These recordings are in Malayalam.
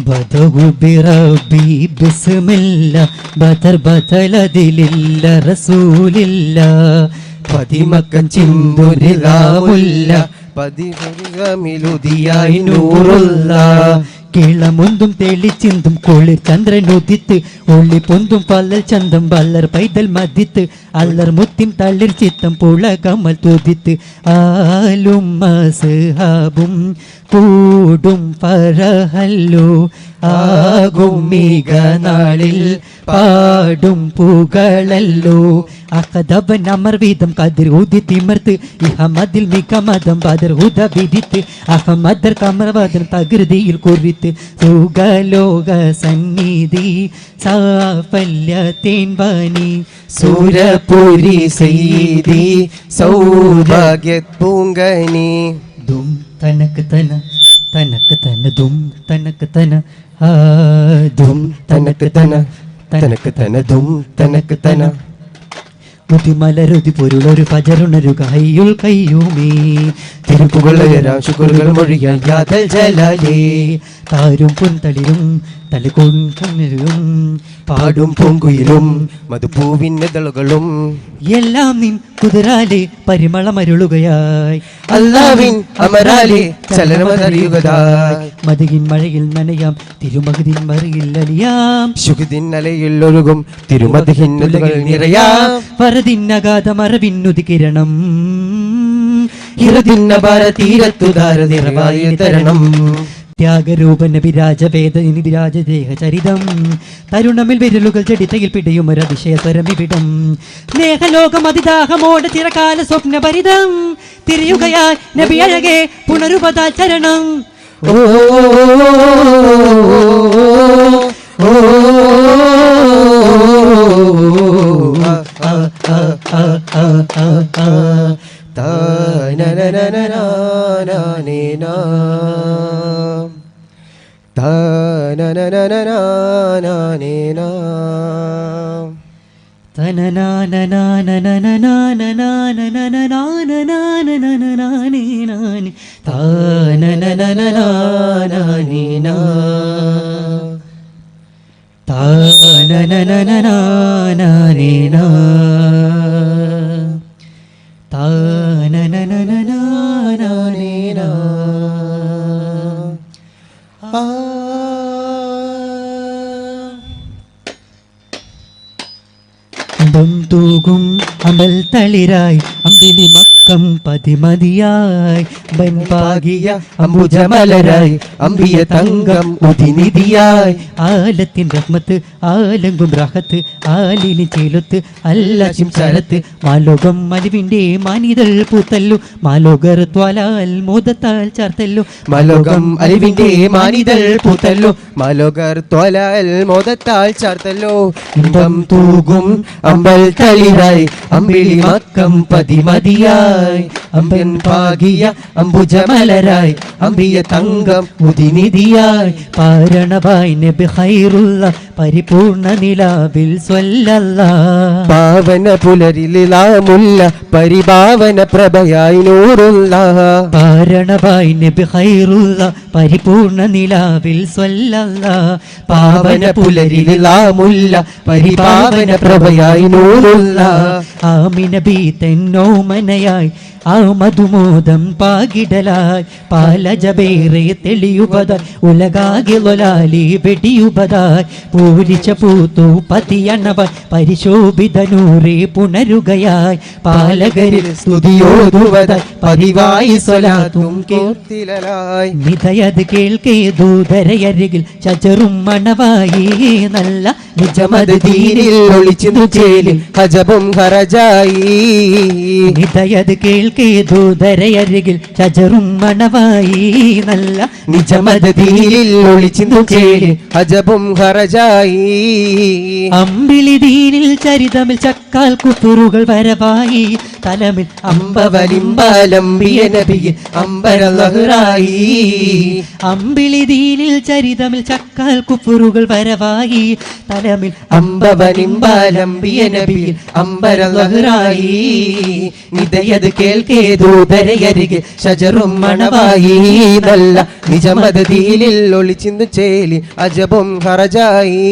بدأوا بربي ബിസ്മില്ല ബദർ بدر بتلد لله رسول الله പതിമക്കം ചിമ്പുരിതാവുല്ല പതിമിലുതിയായി നൂറുള്ള കിളമൊന്തും തെളിച്ചിന്തും കുളിർ ചന്ദ്രനുദിത്ത് ഒള്ളി പൊന്തും പല്ലൽ ചന്തം വല്ലർ പൈതൽ മതിത്ത് അല്ലർ മുത്തിൻ തള്ളിർ ചിത്തം പുളകമൽ തുതിത്ത്. ആലും മസ്ഹാബും കൂടും പറഹല്ലോ ആകും മിക നാളിൽ പാടും പുകളല്ലോ. അകദബൻ അമർവീതം കതിർ ഊതി തിമർത്ത് ഇഹമതിൽ മിക മതം ബദർ ഊത വിരിത്ത് അഹമദർ കമർവാദൻ തകൃതിയിൽ കുറിത്ത്. സുഖലോക സന്നിധി സാഫല്യത്തിൻ വനി. സൂരപുരി സൗഭാഗ്യ പൂങ്കനി തനക്ക് തന തനക്ക് തന ദും തനക്ക് തന ദും തനക്ക് തന തനക്ക് തന ദും തനക്ക് തന. പുതിമലരുതി പൊരുളൊരു പജരുണരു കയ്യുൾ കയ്യുമേ. തിരുപ്പുകളുകൾ മൊഴിയാൽ യാതൽ ജലാലേ. താരും പുന്തളിരും തലകൊണ്ടു പാടും പൂങ്കുയിലും മധുപൂവിന്നതളുകളും എല്ലാം നിൻ കുതിരാലെ പരിമളമരുളുകയായി. അല്ലാവിൻ അമരാലെ ചലനമറിയുകതായി മതികിൻ മഴയിൽ നനയാം തിരുമകതിൻ മറിയിൽ അലിയാം. സുഖിതിൻ അലയിൽ ഒഴുകും തിരുമതിഹിന്നുകൾ നിറയാം. വരതിൻ അഗാധ മറവിന്നുതി കിരണം ഇറുതിന്ന തീരത്തുധാര നിറവായി തരണം. ത്യാഗരൂപന വിരാജ വേദനി വിരാജ ദേഹചരിതം തരുണമിൽ വിരലുകൾ ചെടിത്തയിൽ പിടിയും ഒരു അതിശയസ്വരമിവിടം സ്നേഹലോകം അതിദാഹമോടെ ചിരകാല സ്വപ്നപരിതം തിരിയുകയാൽ നബി അഴകെ പുനരുപതാചരണം ഓ ഓ ta na na na na na na na തൂകും അമൽ തളിരായി അമ്പിലി മക്കം പതിമതിയായി. ബൻപാകിയ അംബുജമലരായി അമ്പിയ തങ്കം ഉതിനിധിയായി ആലത്തിൻ റഹ്മത്ത് ആലങ്കും റഹത്ത് ആലിനി ചേലത്ത് അല്ലാശിം ചരത്ത്. മാലോകം മലിവിന്റെ മാനിതൾ പൂത്തല്ലു മാലോകർ ത്വാലാൽ മോദത്താൽ ചാർത്തല്ലു. മാലോകം അലിവിന്റെ മാനിതൾ പൂത്തല്ലു മാലോകർ ത്വാലാൽ മോദത്താൽ ചാർത്തല്ലോ. ഇമ്പം തൂകും അമ്പൽ തളിരായി അമ്പിളി മക്കം പതിമതിയായി. അമ്പൻ പാകിയ അംബുജമലരായി അമ്പിയ തങ്കം മുതിനിധിയായി പാരണവായി നബി ഹൈറുള്ള പരിപൂർണ നിലാവിൽ സ്വല്ലല്ല. പാവന പുലരിലാമുല്ല പരിഭാവന പ്രഭയായി നൂറുള്ള പാരണവായി നബി ഹൈറുള്ള പരിപൂർണ നിലാവിൽ സ്വല്ലല്ല. പാവന പുലരിലാമുല്ല പരിപാവന പ്രഭയായി നൂറുള്ള love. ബി തെന്നോമനയായി ആ മധുമോദം പാകിടലായി. പാലജബേറെ തെളിയുപതായി ഉലകാകെ ലൊലാലി വെടിയുപതായി. പൂരിച്ച പൂത്തു പതിയണവ പരിശോഭിത നൂറെ പുണരുകയായി. പാലകരിൽ സ്തുതിയോതുവതായി പതിവായി സ്വലാത്തും കീർത്തിലായി നിതയത് കേൾക്കേ ദൂതരയരികിൽ ചചറും മണവായി. നല്ല നിജമത് തീരിൽ ഒളിച്ചു ചേലിൽ ഹജബും ഹറജായി നിതയത് കേൾക്കേ ദൂതരയരികിൽ ചജറും മണവായി. നല്ല നിജമത തീരിൽ ഒളിച്ചു ചേലിൽ ഹജബും ഹറജായി. അമ്പിളി ദീനിൽ ചരിതമിൽ ചക്കാൽ കുത്തുറുകൾ വരവായി. തലമിൽ അമ്പവലിമ്പലംബിയ അമ്പര അമ്പരലഹറായി അമ്പിളി ദീനിൽ ചരിതമിൽ ചക്കാൽ കുപ്പുറുകൾ വരവായി. തലമിൽ അമ്പവലിമ്പലംബിയ നബിയിൽ അമ്പരലഹറായി നിതയത് കേൾക്കേ ദൂതരയരികെ ഷജറും മണവായി. നല്ല നിജമതീലിൽ ഒളിച്ചിന്ന് ചേലി അജബും ഹറജായി.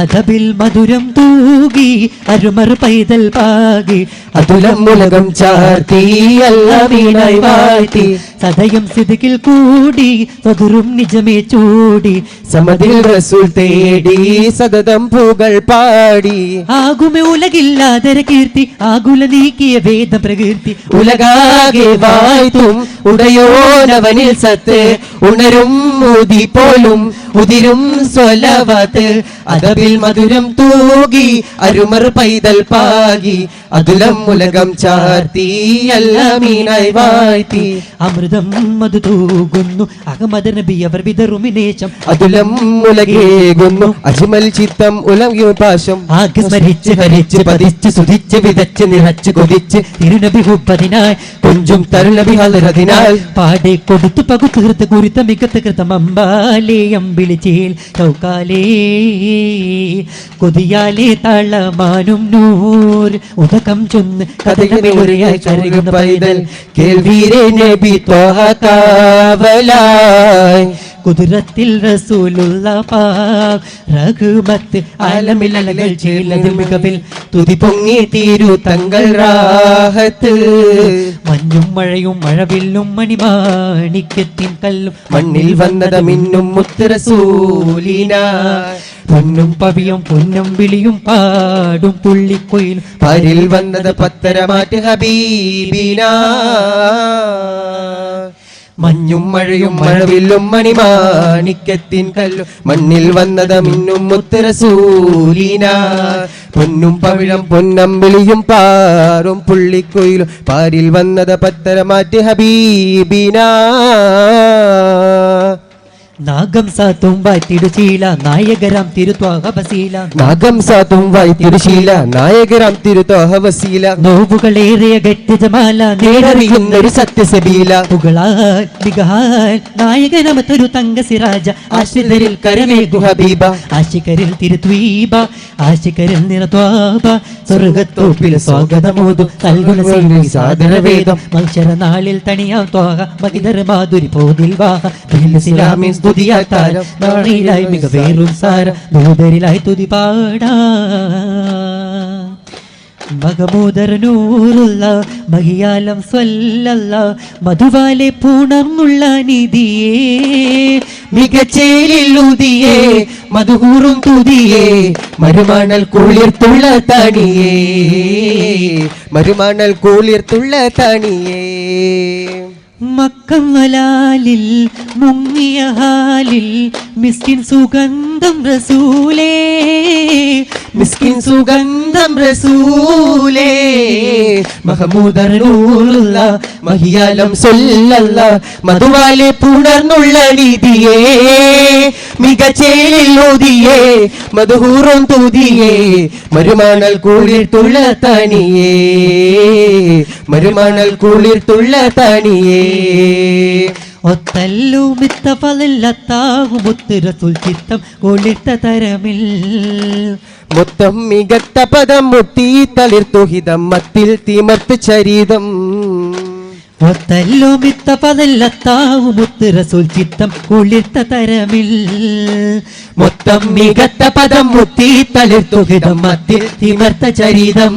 അതബിൽ മധുരം തൂകി അരുമർ പൈതൽ പാകി. അതുലം ഉലകം ചാർത്തി അല്ല വീണായി വാഴ്ത്തി സദയം സിദിക്കിൽ കൂടി സ്വതുറും നിജമേ ചൂടി. സമതിൽ റസൂൽ തേടി സതതം പൂകൾ പാടി. ആകുമേ ഉലകില്ലാതര കീർത്തി ആകുല നീക്കിയ വേദ പ്രകീർത്തി. ഉലകാകെ വായ്ത്തും ഉടയോനവനിൽ സത്ത്. ഉണരും ഊതി പോലും ഉതിരും സ്വലവത്ത്. അതവിൽ മധുരം തൂകി അരുമർ പൈതൽ പാകി. അതുലം ഉലകം ചാർത്തി അല്ല മീനായി വാഴ്ത്തി. അമൃതം മധു തൂകുന്നു അഹമ്മദ് നബി അവർ വിതറുമിനേശം അതുലം ഉലകേകുന്നു അജ്മൽ ചിത്തം ഉലകിയ പാശം. ആകെ സ്മരിച്ച് ഹരിച്ച് പതിച്ച് സുധിച്ച് വിതച്ച് നിറച്ച് കൊതിച്ച് തിരുനബി ഹുബതിനായി കൊഞ്ചും തരുനബി ഹലറതിനാൽ പാടെ കൊടുത്തു പകുത്തീർത്ത് കുരുത്ത മികത്ത് കൃതം അമ്പാലേ അമ്പിളിച്ചേൽ ചൗക്കാലേ. കൊതിയാലേ തളമാനും നൂർ ഉദകം ചൊന്ന് ഒരയായി കരയുന്ന പൈതൽ. കേൾവീരേ നബി ത്വഹ കാവലായി. കുതിരത്തിൽ റസൂലുള്ള റഹ്മത്ത് ചേലതിൽ മികവിൽ തുതി പൊങ്ങി തീരു തങ്ങൾ രാഹത്ത് മഞ്ഞും മഴയും മഴവില്ലും മണിമാണിക്യത്തിൻ കല്ലും മണ്ണിൽ വന്നത് മിന്നും മുത്തരസൂലിന പൊന്നും പവിയും പൊന്നും വിളിയും പാടും പുള്ളിക്കൊയിലും പരിൽ വന്നത് പത്തരമാറ്റ് ഹബീബിന. മഞ്ഞും മഴയും മഴവില്ലും മണിമാണിക്കത്തിൻ കല്ലു. മണ്ണിൽ വന്നത മിന്നും മുത്തരസൂലിന. പൊന്നും പവിഴം പൊന്നമ്പിളിയും പാറും പുള്ളിക്കൊയിലും. പാരിൽ വന്നത് പത്തരമാറ്റ് ഹബീബിന. നാഗം സാത്തും വാറ്റിടു ചീല നായകരാം തിരുത്വാഹബസീല നാഗം സാത്തും വായി തിരുശീല നായകരാം തിരുത്തോഹവസീല നോവുകളേറിയ ഗട്ടിജമാല നേടറിയുന്നൊരു സത്യസബീല പുകളാൽ മികഹാൽ നായകനമത്തൊരു തങ്ക സിറാജ ആശ്രിതരിൽ കരമേകു ഹബീബ. ആശികരിൽ ആശികരിൽ നിറത്വാപ സ്വർഗത്തോപ്പിൽ സ്വാഗതമോതു. നൽകുന്ന സാധനവേദം തണിയാം ത്വാഹ. മകിതർ മാധുരി പോതിൽ വാഹ. ഇസ്ലാമിൻ താരം നാളിലായി മികവേറും സാര. ഭൂതരിലായി തുതി പാടാ. മകമൂദർ നൂറുള്ള മഹിയാലം സ്വല്ലല്ല മധുവാലെ പൂണർന്നുള്ള നിധിയേ. മികച്ചേലിലുതിയേ മധുകൂറും തുതിയേ. മരുമാണൽ കുളിർത്തുള്ള തണിയേ. മരുമാണൽ കുളിർത്തുള്ള തണിയേ. മക്കമലാലിൽ മുങ്ങിയ ഹാലിൽ മിസ്കിൻ സുഗന്ധം റസൂലേ. മിസ്കിൻ സുഗന്ധം റസൂലേ. മഹമൂദർ നൂറുള്ള മഹിയാലം സൊല്ലല്ല മധുവാലെ പുണർന്നുള്ള നിധിയേ. മികച്ചേലിലൂതിയേ മധുഹൂറും തൂതിയേ. മരുമാണൽ കൂടിയിട്ടുള്ള തനിയേ. മരുമാണൽ കൂടിയിട്ടുള്ള തണിയേ ഒത്തല്ലു മിത്ത പലല്ലത്താകും മുത്തുരസുൽ ചിത്തം കൊളിത്ത തരമിൽ. മൊത്തം മികത്ത പദം മുത്തി തളിർത്തുഹിതം മത്തിൽ തിമർത്ത് ചരിതം. ഒത്തല്ലുമിത്ത പതല്ലത്താവും മുത്തുരസുൽ ചിത്തം കൊളിത്ത തരമിൽ. മൊത്തം മികത്ത പദം മുത്തി തളിർത്തുഹിതം മത്തിൽ തിമർത്ത ചരിതം.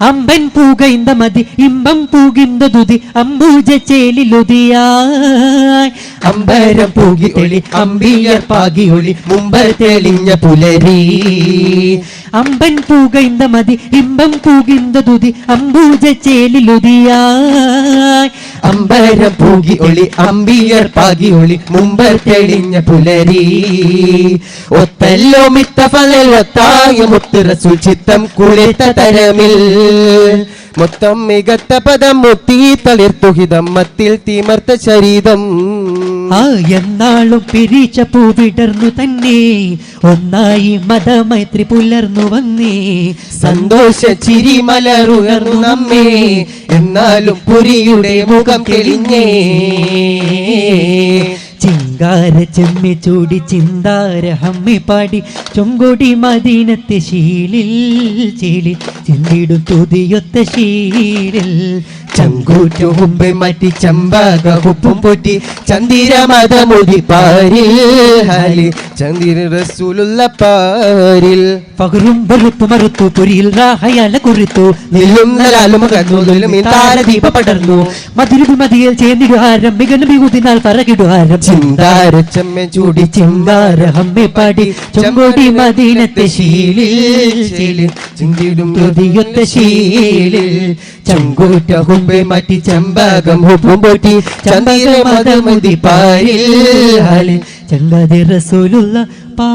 അമ്പൻ പൂകൈന്ത മതി ഇമ്പം പൂകിന്ത തുതി അമ്പൂജ ചേലിലുതിയായി അമ്പരം പൂകി ഒളി അമ്പിയർ പാകി ഒളി മുമ്പ് തെളിഞ്ഞ പുലരി. അമ്പൻ പൂകൈന്ത മതി ഇമ്പം പൂകിന്ത തുതി അമ്പൂജ ചേലിലുതിയായി അമ്പരം പൂകി ഒളി അമ്പിയർ പാകി ഒളി മുമ്പർ തെളിഞ്ഞ പുലരി. ഒത്തല്ലോ മിത്ത ഫലത്തായ മുത്തുറ സുചിത്തം കുളിത്ത തരമിൽ. മൊത്തം മികത്ത പദം മുത്തി തളിർത്തുഹിതം മത്തിൽ തിമർത്ത ശരീരം. എന്നാളും പിരിച്ച പൂവിടർന്നു തന്നെ. ഒന്നായി മതമൈത്രി പുലർന്നു വന്നേ. സന്തോഷ ചിരി മലറുയർന്നു നമ്മേ. എന്നാലും പുരിയുടെ മുഖം തെളിഞ്ഞേ. ചിങ്കാര ചെമ്മി ചൂടി ചിന്താര ഹമ്മി പാടി ചൊങ്കൊടി മദീനത്തെ ശീലിൽ ചീലി ചിന്തിടും തുതിയൊത്ത ശീലിൽ ചങ്കൂറ്റു മുമ്പേ മാറ്റി ചമ്പാക പൊറ്റി ചന്ദിര മതമുതി പാരിൽ. ഹാലി ചന്ദിര റസൂലുള്ള പാരിൽ. പകരും വെറുത്തു മറുത്തു പൊരിയിൽ റാഹയാല കുറിത്തു. നില്ലും നലാലും താര ദീപ പടർന്നു. മധുരവി മതിയിൽ ചേർന്നിടുഹാരം മികന മികുതിനാൽ പറകിടുഹാരം. ചിന്താര ചമ്മ ചൂടി ചിന്താര ഹമ്മി പാടി. ചൊങ്കൊടി മദീനത്തെ ശീലിൽ ചിന്തിടും തുതിയൊത്ത ശീലിൽ. ചങ്കൂറ്റ ഹുമ്പെ മറ്റി ചെമ്പകം പൂമ്പൊട്ടി പൊട്ടി. പാരിൽ ഹാലി. റസൂലുള്ള പാ